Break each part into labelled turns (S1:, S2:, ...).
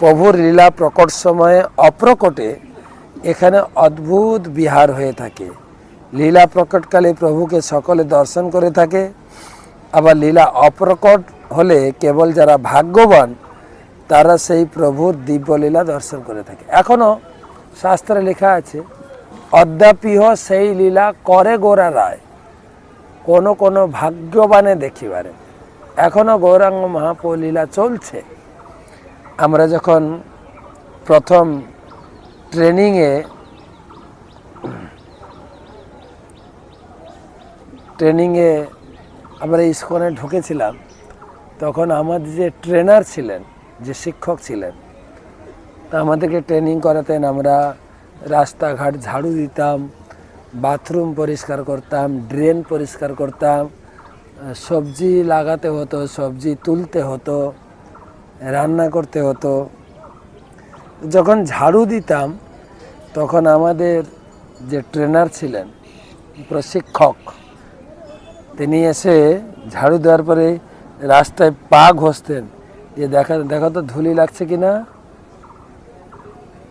S1: প্রভুর লীলা প্রকট সময়ে অপ্রকটে এখানে অদ্ভুত বিহার হয়ে থাকে লীলা প্রকটকালে প্রভুকে সকলে দর্শন করে থাকে আবার লীলা অপ্রকট হলে কেবল যারা ভাগ্যবান তারা সেই প্রভুর দিব্যলীলা দর্শন করে থাকে এখনও শাস্ত্রে লেখা আছে অদ্যাপিহ সেই লীলা করে গোরা রায় কোনো কোনো ভাগ্যবানে দেখিবারে এখনও গৌরাঙ্গ মহাপ্রভু লীলা চলছে আমরা যখন প্রথম ট্রেনিংয়ে ট্রেনিংয়ে আমরা স্কুলে ঢুকেছিলাম তখন আমাদের যে ট্রেনার ছিলেন যে শিক্ষক ছিলেন আমাদেরকে ট্রেনিং করাতেন আমরা রাস্তাঘাট ঝাড়ু দিতাম বাথরুম পরিষ্কার করতাম ড্রেন পরিষ্কার করতাম সবজি লাগাতে হতো সবজি তুলতে হতো রান্না করতে হতো যখন ঝাড়ু দিতাম তখন আমাদের যে ট্রেনার ছিলেন প্রশিক্ষক তিনি এসে ঝাড়ু দেওয়ার পরে রাস্তায় পা ঘষতেন যে দেখা দেখো তো ধুলি লাগছে কি না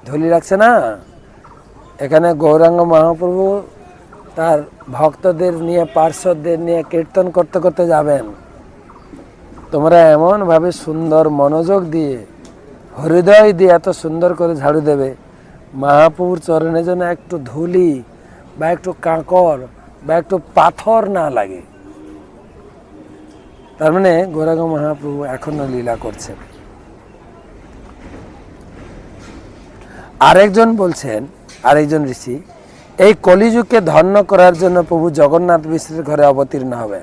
S1: ধুলি লাগছে না এখানে গৌরাঙ্গ মহাপ্রভু তার ভক্তদের নিয়ে পার্শ্বদের নিয়ে কীর্তন করতে করতে যাবেন তোমরা এমনভাবে সুন্দর মনোযোগ দিয়ে হৃদয় দিয়ে এত সুন্দর করে ঝাড়ু দেবে মহাপ্রভুর চরণে যেন একটু ধুলি বা একটু কাঁকর বা একটু পাথর না লাগে তার মানে গোরাগ মহাপ্রভু এখনও লীলা করছেন আরেকজন বলছেন আরেকজন ঋষি এই কলিযুগকে ধন্য করার জন্য প্রভু জগন্নাথ মিশ্রের ঘরে অবতীর্ণ হবে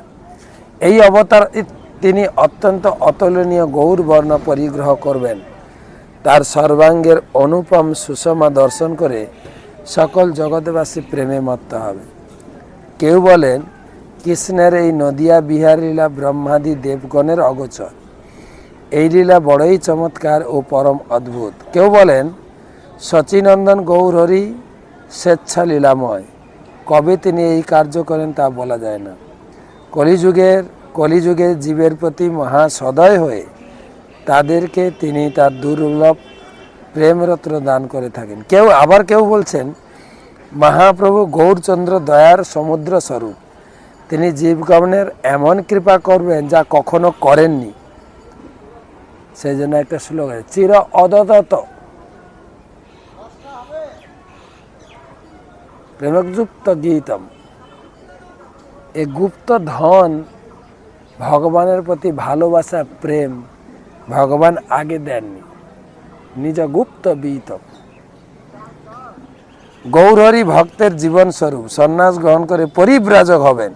S1: এই অবতার তিনি অত্যন্ত অতুলনীয় গৌর বর্ণ পরিগ্রহ করবেন তার সর্বাঙ্গের অনুপম সুষমা দর্শন করে সকল জগৎবাসী প্রেমে মত্ত হবে কেউ বলেন কৃষ্ণের এই নদিয়া লীলা ব্রহ্মাদি দেবগণের অগোচর এই লীলা বড়ই চমৎকার ও পরম অদ্ভুত কেউ বলেন সচিনন্দন গৌরহরি স্বেচ্ছা লীলাময় কবে তিনি এই কার্য করেন তা বলা যায় না কলিযুগের কলিযুগে জীবের প্রতি মহা সদয় হয়ে তাদেরকে তিনি তার দুর্লভ প্রেমরত্ন দান করে থাকেন কেউ আবার কেউ বলছেন মহাপ্রভু গৌরচন্দ্র দয়ার সমুদ্র স্বরূপ তিনি জীবগমনের এমন কৃপা করবেন যা কখনো করেননি সেই জন্য একটা শ্লোক আছে চির অদত প্রেমযুক্ত গীতম এ গুপ্ত ধন ভগবানের প্রতি ভালোবাসা প্রেম ভগবান আগে দেননি নিজ গুপ্ত বিতক গৌরহরি ভক্তের জীবন স্বরূপ সন্ন্যাস গ্রহণ করে পরিব্রাজক হবেন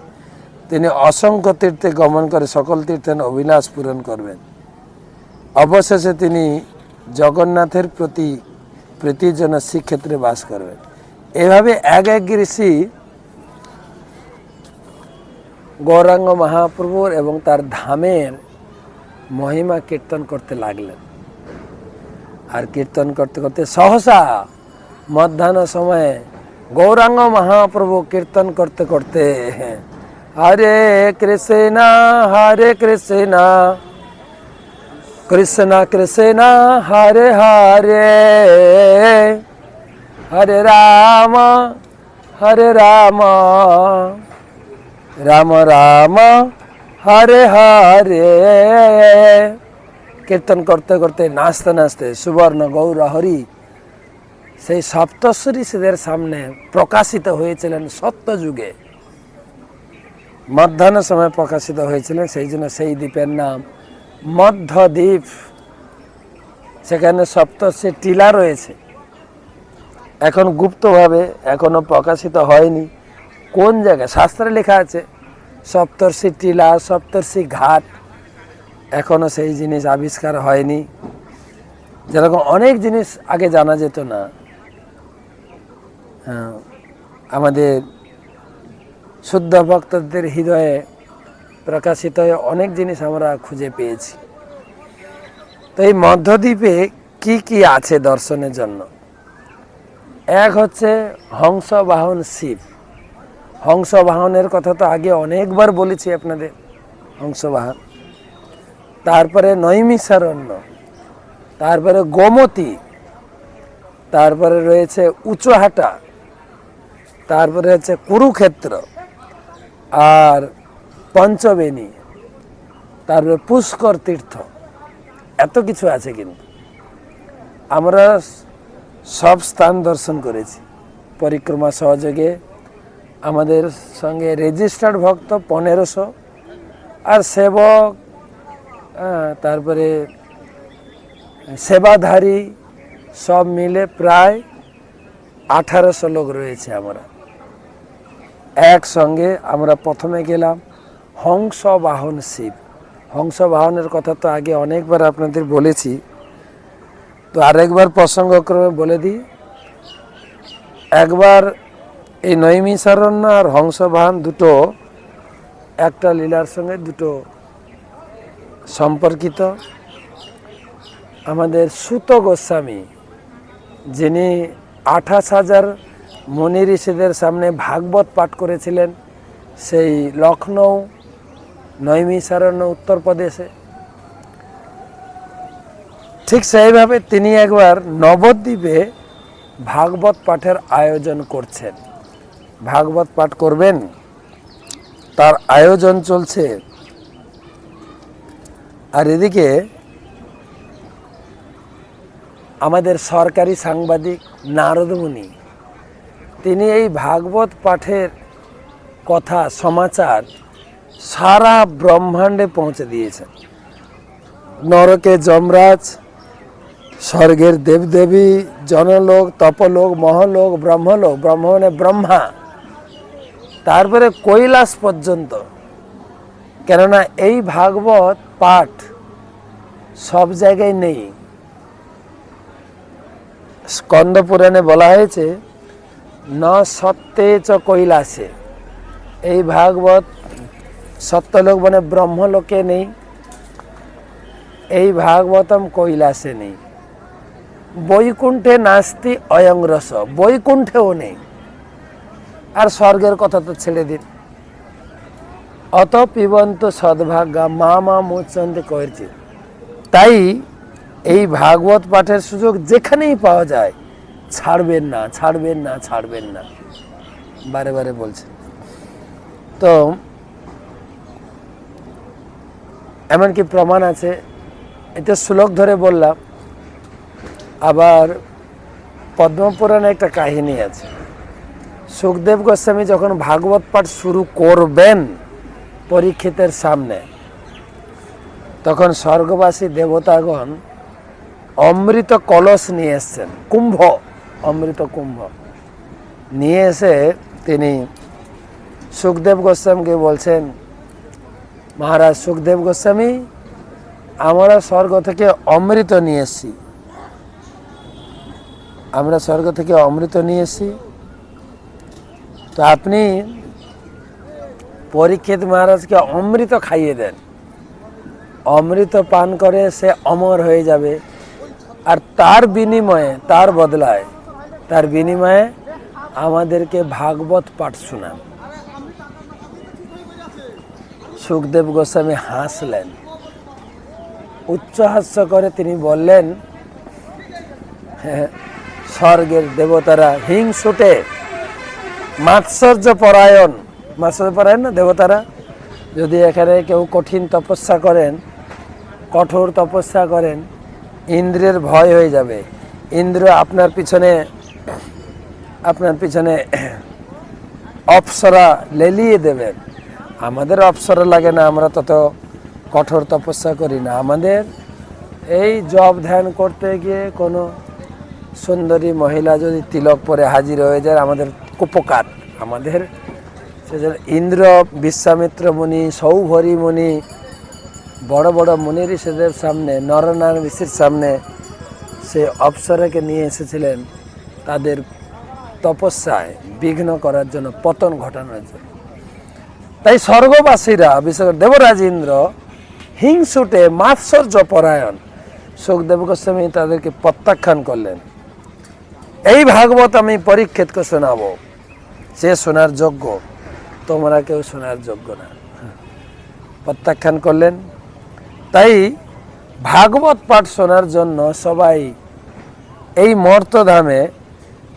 S1: তিনি অসংখ্য তীর্থে গমন করে সকল তীর্থে অভিলাষ পূরণ করবেন অবশেষে তিনি জগন্নাথের প্রতি প্রীতির জন্য শ্রীক্ষেত্রে বাস করবেন এভাবে এক এক ঋষি गौरांग महाप्रभुर एवं तार धाम महिमा कीर्तन करते लागलें और कीर्तन करते करते सहसा मध्यान समय गौरांग महाप्रभु कीर्तन करते करते हरे कृष्णा हरे कृष्णा कृष्णा कृष्णा हरे हरे हरे राम हरे राम রাম রাম হরে হরে কীর্তন করতে করতে নাচতে নাচতে সুবর্ণ গৌর হরি সেই সপ্তশ্রীষদের সামনে প্রকাশিত হয়েছিলেন সত্য যুগে মধ্যাহ্ন সময় প্রকাশিত হয়েছিলেন সেই জন্য সেই দ্বীপের নাম মধ্যদ্বীপ সেখানে সপ্তশ্রী টিলা রয়েছে এখন গুপ্তভাবে এখনও প্রকাশিত হয়নি কোন জায়গায় শাস্ত্রে লেখা আছে সপ্তর্ষি টিলা সপ্তর্ষি ঘাট এখনও সেই জিনিস আবিষ্কার হয়নি যেরকম অনেক জিনিস আগে জানা যেত না হ্যাঁ, আমাদের শুদ্ধ ভক্তদের হৃদয়ে প্রকাশিত হয়ে অনেক জিনিস আমরা খুঁজে পেয়েছি তো এই মধ্যদ্বীপে কি কি আছে দর্শনের জন্য এক হচ্ছে হংসবাহন শিব হংস বাহনের কথা তো আগে অনেকবার বলেছি আপনাদের হংস বাহন তারপরে নৈমিসারণ্য তারপরে গোমতী তারপরে রয়েছে উঁচুহাটা তারপরে হচ্ছে কুরুক্ষেত্র আর পঞ্চবেণী তারপরে পুষ্কর তীর্থ এত কিছু আছে কিন্তু আমরা সব স্থান দর্শন করেছি পরিক্রমা সহযোগে আমাদের সঙ্গে রেজিস্টার্ড ভক্ত পনেরোশো আর সেবক তারপরে সেবাধারী সব মিলে প্রায় আঠারোশো লোক রয়েছে আমরা একসঙ্গে আমরা প্রথমে গেলাম হংস বাহন শিব হংস বাহনের কথা তো আগে অনেকবার আপনাদের বলেছি তো আরেকবার প্রসঙ্গক্রমে বলে দিই একবার এই নৈমিষারণ্য আর হংসবাহন দুটো একটা লীলার সঙ্গে দুটো সম্পর্কিত আমাদের সুত গোস্বামী যিনি আঠাশ হাজার মনি ঋষিদের সামনে ভাগবত পাঠ করেছিলেন সেই লখনৌ নৈমিষারণ্য উত্তরপ্রদেশে ঠিক সেইভাবে তিনি একবার নবদ্বীপে ভাগবত পাঠের আয়োজন করছেন ভাগবত পাঠ করবেন তার আয়োজন চলছে আর এদিকে আমাদের সরকারি সাংবাদিক নারদমণি তিনি এই ভাগবত পাঠের কথা সমাচার সারা ব্রহ্মাণ্ডে পৌঁছে দিয়েছেন নরকে যমরাজ স্বর্গের দেবদেবী জনলোক তপলোক মহলোক ব্রহ্মলোক ব্রহ্ম মানে ব্রহ্মা তারপরে কৈলাস পর্যন্ত কেননা এই ভাগবত পাঠ সব জায়গায় নেই স্কন্দ পুরাণে বলা হয়েছে ন সত্যে চ কৈলাসে এই ভাগবত সত্যলোক মানে ব্রহ্মলোকে নেই এই ভাগবতম কৈলাসে নেই বৈকুণ্ঠে নাস্তি অয়ং রস বৈকুণ্ঠেও নেই আর স্বর্গের কথা তো ছেড়ে দিন অত পিবন্ত সদ্ভাগ্যা মা মা মোচন্দে করছে তাই এই ভাগবত পাঠের সুযোগ যেখানেই পাওয়া যায় ছাড়বেন না ছাড়বেন না ছাড়বেন না বারে বারে বলছেন তো এমনকি প্রমাণ আছে এটা শ্লোক ধরে বললাম আবার পদ্মপুরাণে একটা কাহিনী আছে সুখদেব গোস্বামী যখন ভাগবত পাঠ শুরু করবেন পরীক্ষিতের সামনে তখন স্বর্গবাসী দেবতাগণ অমৃত কলস নিয়ে এসছেন কুম্ভ অমৃত কুম্ভ নিয়ে এসে তিনি সুখদেব গোস্বামীকে বলছেন মহারাজ সুখদেব গোস্বামী আমরা স্বর্গ থেকে অমৃত নিয়ে এসছি আমরা স্বর্গ থেকে অমৃত নিয়ে এসছি তো আপনি পরীক্ষিত মহারাজকে অমৃত খাইয়ে দেন অমৃত পান করে সে অমর হয়ে যাবে আর তার বিনিময়ে তার বদলায় তার বিনিময়ে আমাদেরকে ভাগবত পাঠ শুনান সুখদেব গোস্বামী হাসলেন উচ্চহাস্য করে তিনি বললেন হ্যাঁ, স্বর্গের দেবতারা হিংসুটে মাৎসর্য পরায়ণ মাৎসর্য পরায়ণ না দেবতারা যদি এখানে কেউ কঠিন তপস্যা করেন কঠোর তপস্যা করেন ইন্দ্রের ভয় হয়ে যাবে ইন্দ্র আপনার পিছনে আপনার পিছনে অপসরা লেলিয়ে দেবেন আমাদের অপসরা লাগে না আমরা তত কঠোর তপস্যা করি না আমাদের এই জব ধ্যান করতে গিয়ে কোনো সুন্দরী মহিলা যদি তিলক পরে হাজির হয়ে যায় আমাদের উপকার আমাদের ইন্দ্র বিশ্বামিত্র মুনি সৌভরি মুনি বড় বড় মুনি ঋষিদের সামনে নরনারায়ণ ঋষির সামনে সে অপসরাকে নিয়ে এসেছিলেন তাদের তপস্যায় বিঘ্ন করার জন্য পতন ঘটানোর জন্য তাই স্বর্গবাসীরা বিশেষ দেবরাজ ইন্দ্র হিংসুটে মাৎসর্য পরায়ণ সুখদেব গোস্বামী তাদেরকে প্রত্যাখ্যান করলেন এই ভাগবত আমি পরীক্ষিতকে শোনাবো সে শোনার যোগ্য তোমরা কেউ শোনার যোগ্য না প্রত্যাখ্যান করলেন তাই ভাগবত পাঠ শোনার জন্য সবাই এই মর্তধামে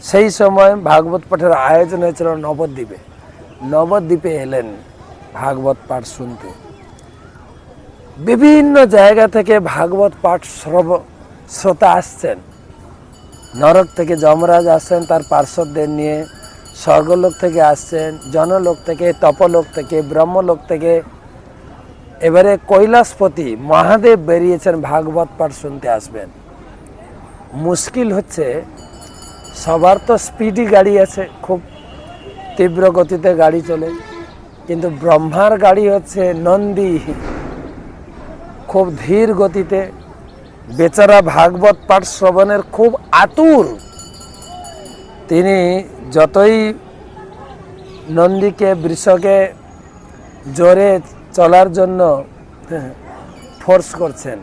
S1: সেই সময় ভাগবত পাঠের আয়োজন হয়েছিল নবদ্বীপে নবদ্বীপে এলেন ভাগবত পাঠ শুনতে বিভিন্ন জায়গা থেকে ভাগবত পাঠ শ্রব শ্রোতা আসছেন নরক থেকে যমরাজ আসছেন তার পার্শ্বদের নিয়ে স্বর্গলোক থেকে আসছেন জনলোক থেকে তপলোক থেকে ব্রহ্মলোক থেকে এবারে কৈলাসপতি মহাদেব বেরিয়েছেন ভাগবত পাঠ শুনতে আসবেন মুশকিল হচ্ছে সবার তো স্পিডি গাড়ি আছে খুব তীব্র গতিতে গাড়ি চলে কিন্তু ব্রহ্মার গাড়ি হচ্ছে নন্দী খুব ধীর গতিতে বেচারা ভাগবত পাঠ শ্রবণের খুব আতুর তিনি যতই নন্দীকে বৃষকে জোরে চলার জন্য ফোর্স হ্যাঁ, করছেন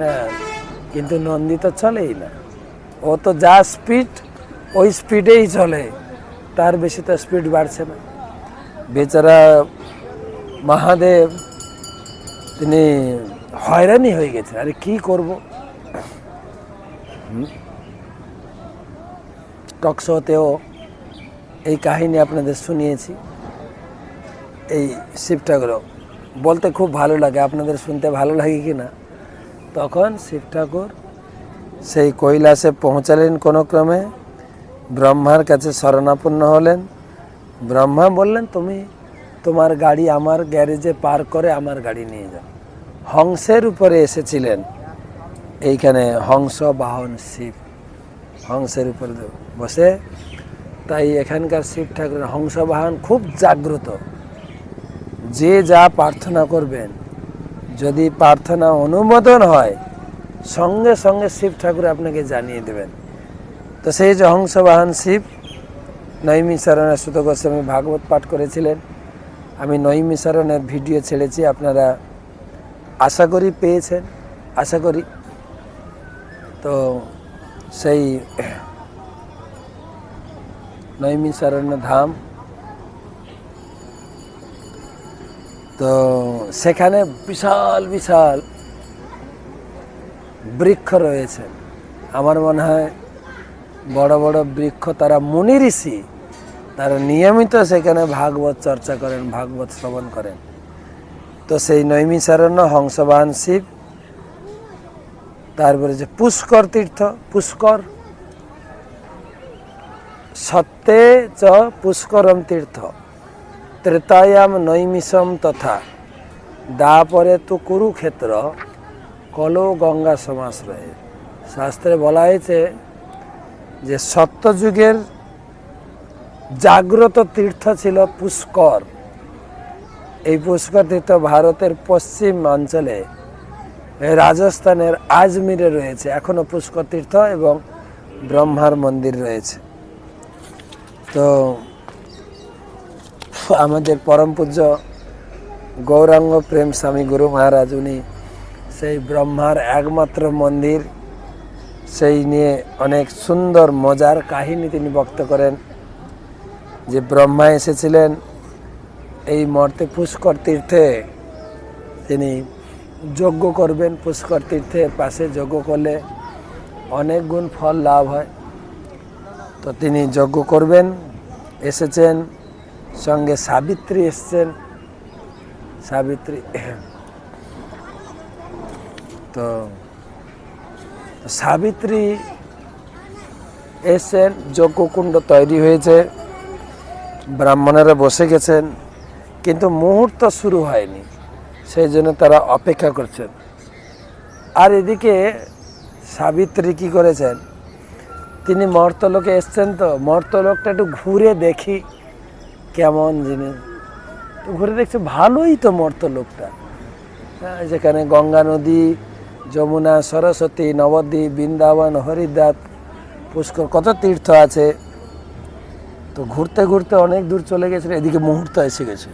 S1: হ্যাঁ কিন্তু নন্দী তো চলেই না ও তো যা স্পিড ওই স্পিডেই চলে তার বেশি তো স্পিড বাড়ছে না বেচারা মহাদেব তিনি হয়রানি হয়ে গেছেন আরে কি করব টক শোতেও এই কাহিনী আপনাদের শুনিয়েছি এই শিবঠাকুরও বলতে খুব ভালো লাগে আপনাদের শুনতে ভালো লাগে কি না তখন শিব ঠাকুর সেই কৈলাসে পৌঁছালেন কোনো ক্রমে ব্রহ্মার কাছে শরণাপন্ন হলেন ব্রহ্মা বললেন তুমি তোমার গাড়ি আমার গ্যারেজে পার করে আমার গাড়ি নিয়ে যাও হংসের উপরে এসেছিলেন এইখানে হংস বাহন শিব হংসের উপরে দেব বসে তাই এখানকার শিব ঠাকুরের হংসবাহন খুব জাগ্রত যে যা প্রার্থনা করবেন যদি প্রার্থনা অনুমোদন হয় সঙ্গে সঙ্গে শিব ঠাকুর আপনাকে জানিয়ে দেবেন তো সেই যে হংসবাহন শিব নৈমিশরণের সুত গোস্বামী ভাগবত পাঠ করেছিলেন আমি নৈমিশরণের ভিডিও ছেড়েছি আপনারা আশা করি পেয়েছেন আশা করি তো সেই নৈমিষারণ্য ধাম তো সেখানে বিশাল বিশাল বৃক্ষ রয়েছে আমার মনে হয় বড় বড় বৃক্ষ তারা মুনি ঋষি তারা নিয়মিত সেখানে ভাগবত চর্চা করেন ভাগবত শ্রবণ করেন তো সেই নৈমিষারণ্য হংসবাহন শিব তারপরে যে পুষ্কর তীর্থ পুষ্কর সত্যে চ পুষ্করম তীর্থ ত্রেতায়াম নৈমিষম তথা দা পরে তু কুরুক্ষেত্র কল গঙ্গা সমাস রয়ে শাস্ত্রে বলা হয়েছে যে সত্যযুগের জাগ্রত তীর্থ ছিল পুষ্কর এই পুষ্কর তীর্থ ভারতের পশ্চিম অঞ্চলে রাজস্থানের আজমিরে রয়েছে এখনও পুষ্কর তীর্থ এবং ব্রহ্মার মন্দির রয়েছে তো আমাদের পরম পূজ্য গৌরাঙ্গ প্রেম স্বামী গুরু মহারাজ উনি সেই ব্রহ্মার একমাত্র মন্দির সেই নিয়ে অনেক সুন্দর মজার কাহিনী তিনি ব্যক্ত করেন যে ব্রহ্মা এসেছিলেন এই মর্তে পুষ্কর তীর্থে তিনি যজ্ঞ করবেন পুষ্কর তীর্থের পাশে যজ্ঞ করলে অনেক গুণ ফল লাভ হয় তো তিনি যজ্ঞ করবেন এসেছেন সঙ্গে সাবিত্রী এসছেন সাবিত্রী তো সাবিত্রী এসছেন যজ্ঞকুণ্ড তৈরি হয়েছে ব্রাহ্মণেরা বসে গেছেন কিন্তু মুহূর্ত শুরু হয়নি সেই জন্য তারা অপেক্ষা করছেন আর এদিকে সাবিত্রী কী করেছেন তিনি মর্তলোকে এসছেন তো মর্তলোকটা একটু ঘুরে দেখি কেমন জিনিস তো ঘুরে দেখছি ভালোই তো মর্তলোকটা হ্যাঁ, যেখানে গঙ্গা নদী যমুনা সরস্বতী নবদ্বীপ বৃন্দাবন হরিদ্বার পুষ্কর কত তীর্থ আছে তো ঘুরতে ঘুরতে অনেক দূর চলে গেছিল এদিকে মুহূর্ত এসে গেছে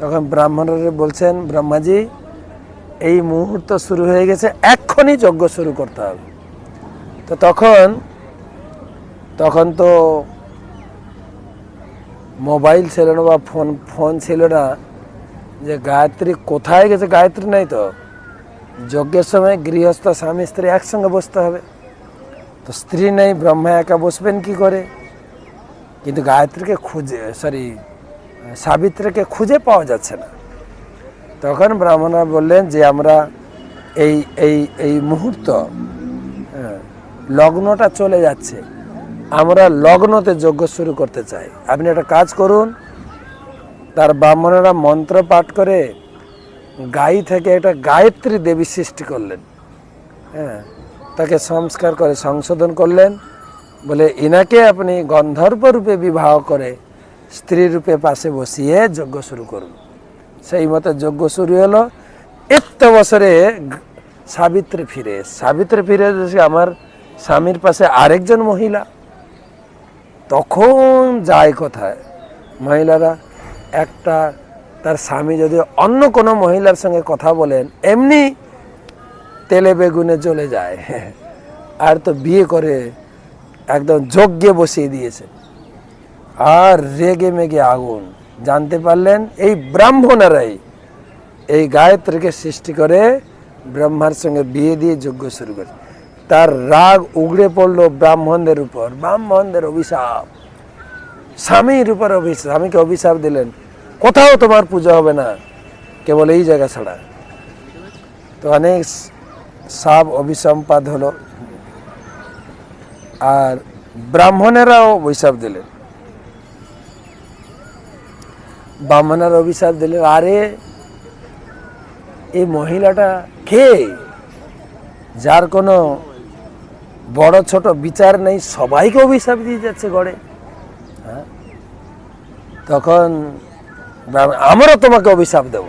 S1: তখন ব্রাহ্মণরা বলছেন ব্রহ্মাজি এই মুহূর্ত শুরু হয়ে গেছে এক্ষণই যজ্ঞ শুরু করতে হবে তো তখন তখন তো মোবাইল ছিল না বা ফোন ফোন ছিল না যে গায়ত্রী কোথায় গেছে গায়ত্রী নাই তো যজ্ঞের সময় গৃহস্থ স্বামী স্ত্রী একসঙ্গে বসতে হবে তো স্ত্রী নেই ব্রহ্মা একা বসবেন কি করে কিন্তু গায়ত্রীকে খুঁজে সরি সাবিত্রীকে খুঁজে পাওয়া যাচ্ছে না তখন ব্রাহ্মণরা বললেন যে আমরা এই এই এই মুহূর্ত হ্যাঁ, লগ্নটা চলে যাচ্ছে আমরা লগ্নতে যজ্ঞ শুরু করতে চাই আপনি একটা কাজ করুন তার ব্রাহ্মণেরা মন্ত্র পাঠ করে গাই থেকে একটা গায়ত্রী দেবী সৃষ্টি করলেন হ্যাঁ তাকে সংস্কার করে সংশোধন করলেন বলে ইনাকে আপনি গন্ধর্ব রূপে বিবাহ করে স্ত্রী রূপে পাশে বসিয়ে যজ্ঞ শুরু করুন সেই মতো যজ্ঞ শুরু হলো এত বছরে সাবিত্রী ফিরে সাবিত্রী ফিরে আমার স্বামীর পাশে আরেকজন মহিলা তখন যায় কোথায় মহিলারা একটা তার স্বামী যদি অন্য কোনো মহিলার সঙ্গে কথা বলেন এমনি তেলে বেগুনে চলে যায় আর তো বিয়ে করে একদম যজ্ঞে বসিয়ে দিয়েছে আর রেগে মেগে আগুন জানতে পারলেন এই ব্রাহ্মণেরাই এই গায়ত্রীকে সৃষ্টি করে ব্রহ্মার সঙ্গে বিয়ে দিয়ে যজ্ঞ শুরু করে তার রাগ উগড়ে পড়লো ব্রাহ্মণদের উপর ব্রাহ্মণদের অভিশাপ স্বামীর উপর অভিশাপ স্বামীকে অভিশাপ দিলেন কোথাও তোমার পুজো হবে না কেবল এই জায়গা ছাড়া তো অনেক সাপ অভিসম্পাদ হলো আর ব্রাহ্মণেরাও অভিশাপ দিলেন ব্রাহ্মণের অভিশাপ দিলেন আরে এই মহিলাটা কে যার কোনো বড় ছোট বিচার নেই সবাইকে অভিশাপ দিয়ে যাচ্ছে গড়ে হ্যাঁ তখন আমরা তোমাকে অভিশাপ দেব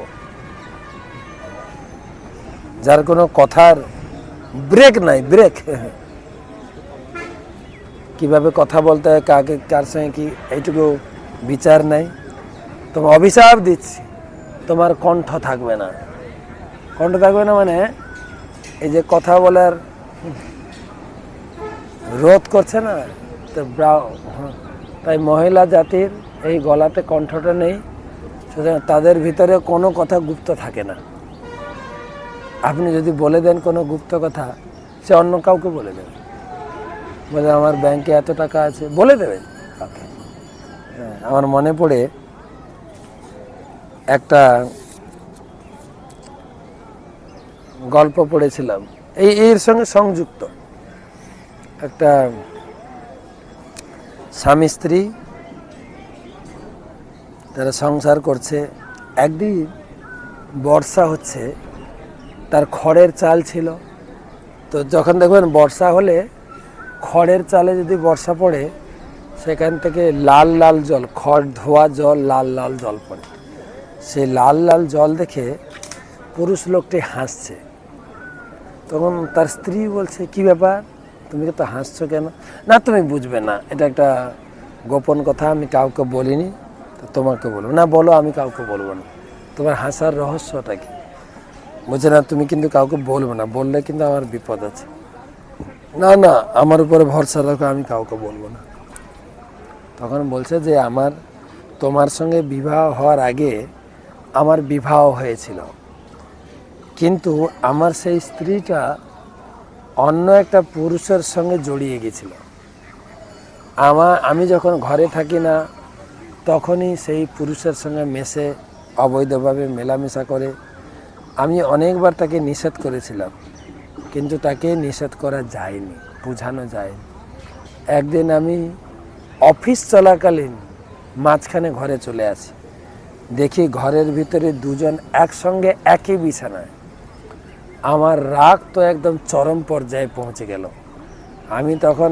S1: যার কোনো কথার ব্রেক নাই ব্রেক কিভাবে কথা বলতে হয় কাকে কার সঙ্গে কি এইটুকু বিচার নাই তোমার অভিশাপ দিচ্ছি তোমার কণ্ঠ থাকবে না কণ্ঠ থাকবে না মানে এই যে কথা বলার রোধ করছে না তো হ্যাঁ, তাই মহিলা জাতির এই গলাতে কণ্ঠটা নেই সুতরাং তাদের ভিতরে কোনো কথা গুপ্ত থাকে না আপনি যদি বলে দেন কোনো গুপ্ত কথা সে অন্য কাউকে বলে দেবে বলে আমার ব্যাংকে এত টাকা আছে বলে দেবেন কাউকে হ্যাঁ, আমার মনে পড়ে একটা গল্প পড়েছিলাম এই এর সঙ্গে সংযুক্ত একটা স্বামী স্ত্রী তারা সংসার করছে একদিন বর্ষা হচ্ছে তার খড়ের চাল ছিল তো যখন দেখবেন বর্ষা হলে খড়ের চালে যদি বর্ষা পড়ে সেখান থেকে লাল লাল জল খড় ধোয়া জল লাল লাল জল পড়ে সেই লাল লাল জল দেখে পুরুষ লোকটি হাসছে তখন তার স্ত্রী বলছে কি ব্যাপার তুমি তো হাসছো কেন না তুমি বুঝবে না এটা একটা গোপন কথা আমি কাউকে বলিনি তোমাকে বলবো না বলো আমি কাউকে বলবো না তোমার হাসার রহস্যটা কি বলছে না তুমি কিন্তু কাউকে বলবো না বললে কিন্তু আমার বিপদ আছে না না আমার উপরে ভরসা রাখো আমি কাউকে বলবো না তখন বলছে যে আমার তোমার সঙ্গে বিবাহ হওয়ার আগে আমার বিবাহ হয়েছিল কিন্তু আমার সেই স্ত্রীটা অন্য একটা পুরুষের সঙ্গে জড়িয়ে গেছিল আমার আমি যখন ঘরে থাকি না তখনই সেই পুরুষের সঙ্গে মেশে অবৈধভাবে মেলামেশা করে আমি অনেকবার তাকে নিষেধ করেছিলাম কিন্তু তাকে নিষেধ করা যায়নি বোঝানো যায়নি একদিন আমি অফিস চলাকালীন মাঝখানে ঘরে চলে আসি দেখি ঘরের ভিতরে দুজন একসঙ্গে একই বিছানায় আমার রাগ তো একদম চরম পর্যায়ে পৌঁছে গেল আমি তখন